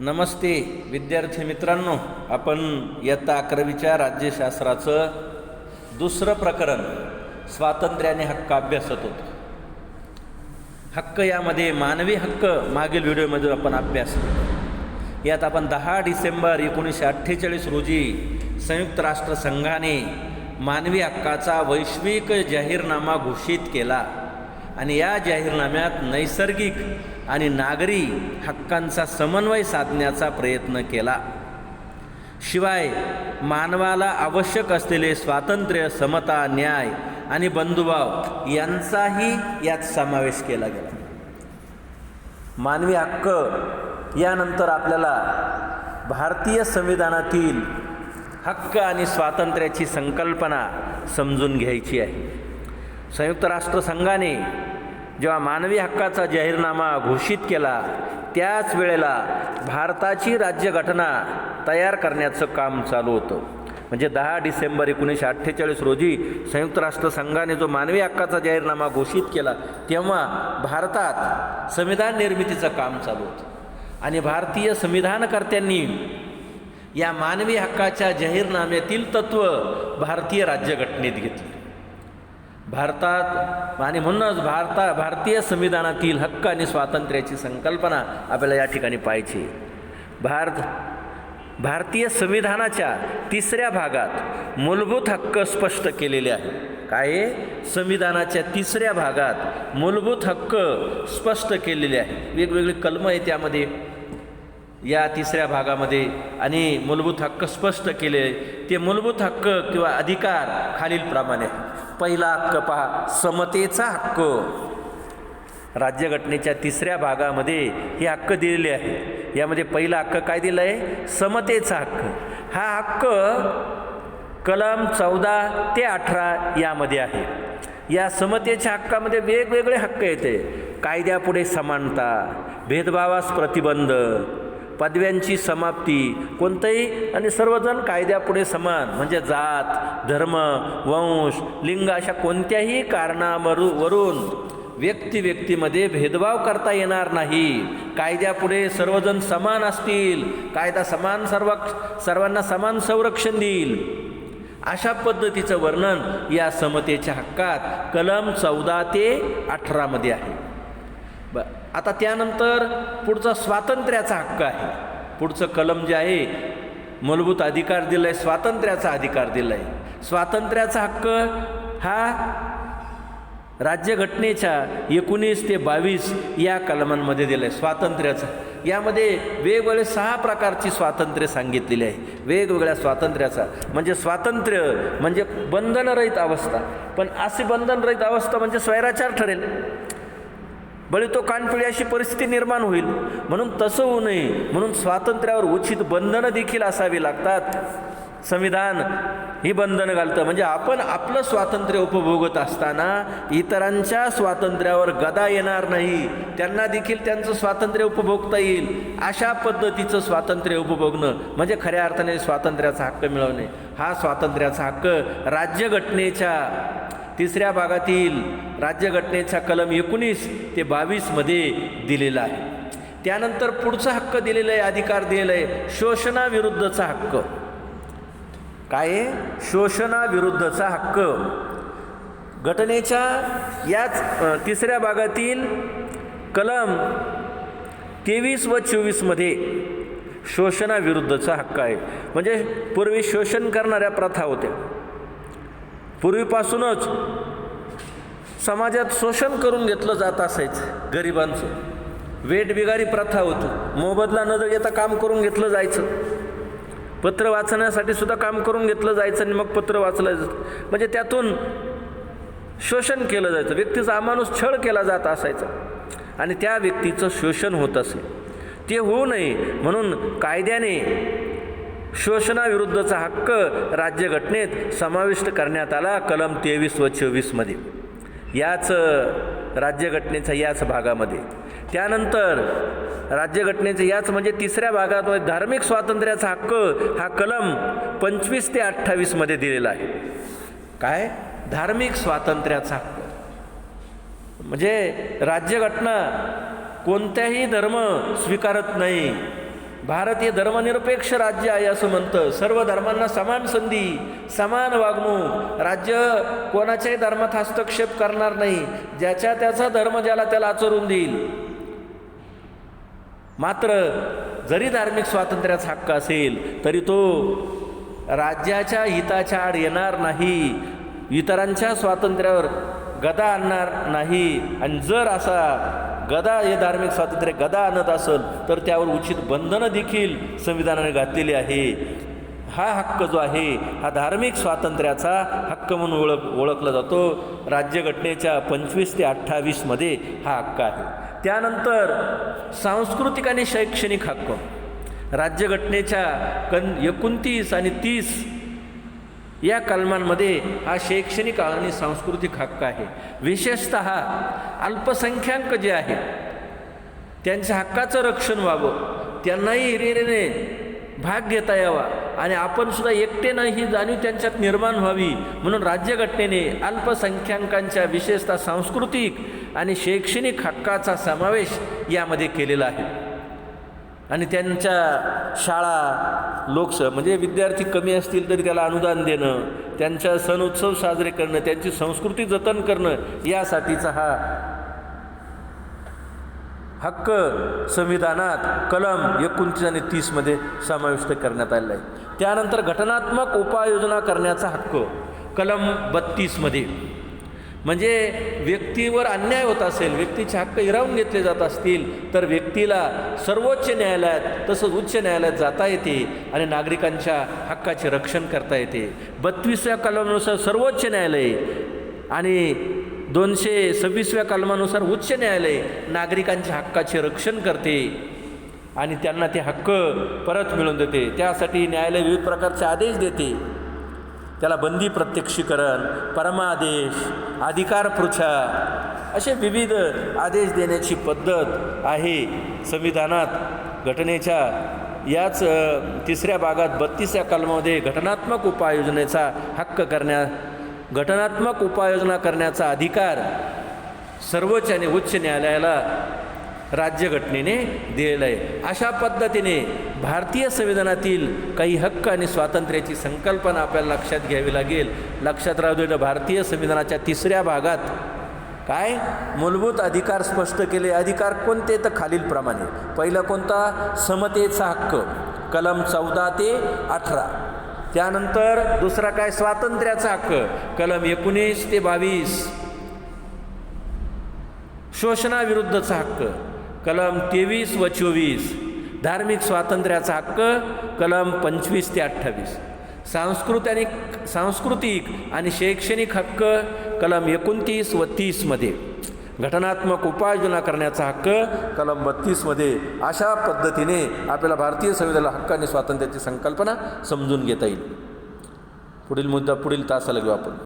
नमस्ते विद्यार्थी मित्रांनो आपण इयत्ता अकरावीच्या राज्यशास्त्राचं दुसरं प्रकरण स्वातंत्र्याने हक्क अभ्यासत होतो. हक्क यामध्ये मानवी हक्क मागील व्हिडिओमध्ये आपण अभ्यास यात आपण दहा डिसेंबर एकोणीसशे अठ्ठेचाळीस रोजी संयुक्त राष्ट्र संघाने मानवी हक्काचा वैश्विक जाहीरनामा घोषित केला. आणि या जाहीरनाम्यात नैसर्गिक आणि नागरी हक्कांचा समन्वय साधण्याचा प्रयत्न केला. शिवाय मानवाला आवश्यक असलेले स्वातंत्र्य समता न्याय आणि बंधुभाव यांचाही यात समावेश केला गेला. मानवी हक्क यानंतर आपल्याला भारतीय संविधानातील हक्क आणि स्वातंत्र्याची संकल्पना समजून घ्यायची आहे. संयुक्त राष्ट्रसंघाने जेव्हा मानवी हक्काचा जाहीरनामा घोषित केला त्याच वेळेला भारताची राज्यघटना तयार करण्याचं काम चालू होतं. म्हणजे दहा डिसेंबर एकोणीसशे अठ्ठेचाळीस रोजी संयुक्त राष्ट्र संघाने जो मानवी हक्काचा जाहीरनामा घोषित केला तेव्हा भारतात संविधान निर्मितीचं काम चालू होतं. आणि भारतीय संविधानकर्त्यांनी या मानवी हक्काच्या जाहीरनाम्यातील तत्त्व भारतीय राज्यघटनेत घेतली. भारतात आणि म्हणूनच भारता भारतीय संविधानातील हक्क आणि स्वातंत्र्याची संकल्पना आपल्याला या ठिकाणी पाहिजे भारत भारतीय संविधानाच्या तिसऱ्या भागात मूलभूत हक्क स्पष्ट केलेले आहे काय संविधानाच्या तिसऱ्या भागात मूलभूत हक्क स्पष्ट केलेले आहे वेगवेगळी कलमं आहे त्यामध्ये या तिसऱ्या भागामध्ये आणि मूलभूत हक्क स्पष्ट केले. ते मूलभूत हक्क किंवा अधिकार खालीलप्रमाणे पहिला हक्क पहा समतेचा हक्क. राज्यघटनेच्या तिसऱ्या भागामध्ये हे हक्क दिलेले आहे. यामध्ये पहिला हक्क काय दिला आहे समतेचा हक्क. हा हक्क कलम चौदा ते अठरा यामध्ये आहे. या समतेच्या हक्कामध्ये वेगवेगळे हक्क येते. कायद्यापुढे समानता भेदभावास प्रतिबंध पदव्यांची समाप्ती. कोणतंही आणि सर्वजण कायद्यापुढे समान म्हणजे जात धर्म वंश लिंग अशा कोणत्याही कारणावरू वरून व्यक्ती व्यक्तीमध्ये भेदभाव करता येणार नाही. कायद्यापुढे सर्वजण समान असतील. कायदा समान सर्व सर्वांना समान संरक्षण देईल. अशा पद्धतीचं वर्णन या समतेच्या हक्कात कलम चौदा ते अठरामध्ये आहे. ब आता त्यानंतर पुढचा स्वातंत्र्याचा हक्क आहे. पुढचं कलम जे आहे मूलभूत अधिकार दिला आहे स्वातंत्र्याचा अधिकार दिला आहे स्वातंत्र्याचा हक्क हा राज्यघटनेच्या एकोणीस ते बावीस या कलमांमध्ये दिलं आहे स्वातंत्र्याचा. यामध्ये वेगवेगळे सहा प्रकारची स्वातंत्र्य सांगितलेली आहे. वेगवेगळ्या स्वातंत्र्याचा. म्हणजे स्वातंत्र्य म्हणजे बंधनरहित अवस्था. पण अशी बंधनरहित अवस्था म्हणजे स्वैराचार ठरेल. बळी तो कानपिळी अशी परिस्थिती निर्माण होईल. म्हणून तसं होऊ नये. म्हणून स्वातंत्र्यावर उचित बंधनं देखील असावी लागतात. संविधान ही बंधनं घालतं. म्हणजे आपण आपलं स्वातंत्र्य उपभोगत असताना इतरांच्या स्वातंत्र्यावर गदा येणार नाही. त्यांना देखील त्यांचं स्वातंत्र्य उपभोगता येईल. अशा पद्धतीचं स्वातंत्र्य उपभोगणं म्हणजे खऱ्या अर्थाने स्वातंत्र्याचा हक्क मिळवणे. हा स्वातंत्र्याचा हक्क राज्यघटनेच्या तिसऱ्या भागातील राज्यघटनेचा कलम एकोणीस ते बावीसमध्ये दिलेला आहे. त्यानंतर पुढचा हक्क दिलेला आहे अधिकार दिलेला आहे शोषणाविरुद्धचा हक्क. काय आहे? शोषणाविरुद्धचा हक्क. घटनेच्या याच तिसऱ्या भागातील कलम तेवीस व चोवीसमध्ये शोषणाविरुद्धचा हक्क आहे. म्हणजे पूर्वी शोषण करणाऱ्या प्रथा होत्या. पूर्वीपासूनच समाजात शोषण करून घेतलं जात असायचं गरिबांचं. वेटबिगारी प्रथा होती. मोबदला न येता काम करून घेतलं जायचं. पत्र वाचण्यासाठी सुद्धा काम करून घेतलं जायचं आणि मग पत्र वाचलं जायचं. म्हणजे त्यातून शोषण केलं जायचं. व्यक्तीचा अमानुष छळ केला जात असायचा. आणि त्या व्यक्तीचं शोषण होत असे. ते होऊ नये म्हणून कायद्याने शोषणाविरुद्धचा हक्क राज्यघटनेत समाविष्ट करण्यात आला कलम तेवीस व चोवीसमध्ये याच राज्यघटनेच्या याच भागामध्ये. त्यानंतर राज्यघटनेच्या याच म्हणजे तिसऱ्या भागात धार्मिक स्वातंत्र्याचा हक्क हा कलम पंचवीस ते अठ्ठावीसमध्ये दिलेला आहे. काय? धार्मिक स्वातंत्र्याचा हक्क. म्हणजे राज्यघटना कोणत्याही धर्म स्वीकारत नाही. भारत हे धर्मनिरपेक्ष राज्य आहे असं म्हणतं. सर्व धर्मांना समान संधी समान वागणूक. राज्य कोणाच्याही धर्मात हस्तक्षेप करणार नाही. ज्याच्या त्याचा धर्म ज्याला त्याला आचरून देईल. मात्र जरी धार्मिक स्वातंत्र्याचा हक्क असेल तरी तो राज्याच्या हिताच्या आड येणार नाही. इतरांच्या स्वातंत्र्यावर गदा आणणार नाही. आणि जर असा गदा हे धार्मिक स्वातंत्र्य गदा आणत असेल तर त्यावर उचित बंधनं देखील संविधानाने घातलेली आहे. हा हक्क जो आहे हा धार्मिक स्वातंत्र्याचा हक्क म्हणून ओळख ओळखला जातो. राज्यघटनेच्या पंचवीस ते अठ्ठावीसमध्ये हा हक्क आहे. त्यानंतर सांस्कृतिक आणि शैक्षणिक हक्क. राज्यघटनेच्या कन एकोणतीस आणि तीस या कलमांमध्ये हा शैक्षणिक आणि सांस्कृतिक हक्क आहे. विशेषत अल्पसंख्याक जे आहेत त्यांच्या हक्काचं रक्षण व्हावं त्यांनाही हिरिरीने भाग घेता यावा आणि आपण सुद्धा एकटेनं ही जाणीव त्यांच्यात निर्माण व्हावी म्हणून राज्यघटनेने अल्पसंख्याकांच्या विशेषतः सांस्कृतिक आणि शैक्षणिक हक्काचा समावेश यामध्ये केलेला आहे. आणि त्यांच्या शाळा लोकस म्हणजे विद्यार्थी कमी असतील तरी त्याला अनुदान देणं त्यांच्या सण उत्सव साजरे करणं त्यांची संस्कृती जतन करणं यासाठीचा हा हक्क संविधानात कलम एकोणतीस आणि तीसमध्ये समाविष्ट करण्यात आलेला आहे. त्यानंतर घटनात्मक उपाययोजना करण्याचा हक्क कलम बत्तीसमध्ये म्हणजे व्यक्तीवर अन्याय होत असेल व्यक्तीचे हक्क हिरावून घेतले जात असतील तर व्यक्तीला सर्वोच्च न्यायालयात तसंच उच्च न्यायालयात जाता येते आणि नागरिकांच्या हक्काचे रक्षण करता येते. बत्तीसव्या कलमानुसार सर्वोच्च न्यायालय आणि दोनशे सव्वीसव्या कलमानुसार उच्च न्यायालय नागरिकांच्या हक्काचे रक्षण करते आणि त्यांना ते हक्क परत मिळवून देते. त्यासाठी न्यायालय विविध प्रकारचे आदेश देते. त्याला बंदी प्रत्यक्षीकरण परमादेश अधिकार पृच्छा असे विविध आदेश देण्याची पद्धत आहे. संविधानात घटनेच्या याच तिसऱ्या भागात बत्तीसव्या कलमामध्ये घटनात्मक उपाययोजनेचा हक्क करण्या घटनात्मक उपाययोजना करण्याचा अधिकार सर्वोच्च आणि उच्च न्यायालयाला राज्यघटनेने दिलेलं आहे. अशा पद्धतीने भारतीय संविधानातील काही हक्क आणि स्वातंत्र्याची संकल्पना आपल्याला लक्षात घ्यावी लागेल. लक्षात राहू दे भारतीय संविधानाच्या तिसऱ्या भागात काय? मूलभूत अधिकार स्पष्ट केले. अधिकार कोणते? तर खालीलप्रमाणे पहिला कोणता? समतेचा हक्क. कलम चौदा ते अठरा. त्यानंतर दुसरा काय? स्वातंत्र्याचा हक्क. कलम एकोणीस ते बावीस. शोषणाविरुद्धचा हक्क. कलम तेवीस व चोवीस. धार्मिक स्वातंत्र्याचा हक्क कलम पंचवीस ते अठ्ठावीस. सांस्कृत आणि सांस्कृतिक आणि शैक्षणिक हक्क कलम एकोणतीस व तीसमध्ये घटनात्मक उपाययोजना करण्याचा हक्क कलम बत्तीसमध्ये अशा पद्धतीने आपल्याला भारतीय संविधानाला हक्क आणि स्वातंत्र्याची संकल्पना समजून घेता येईल. पुढील मुद्दा पुढील तासाला घेऊ आपण.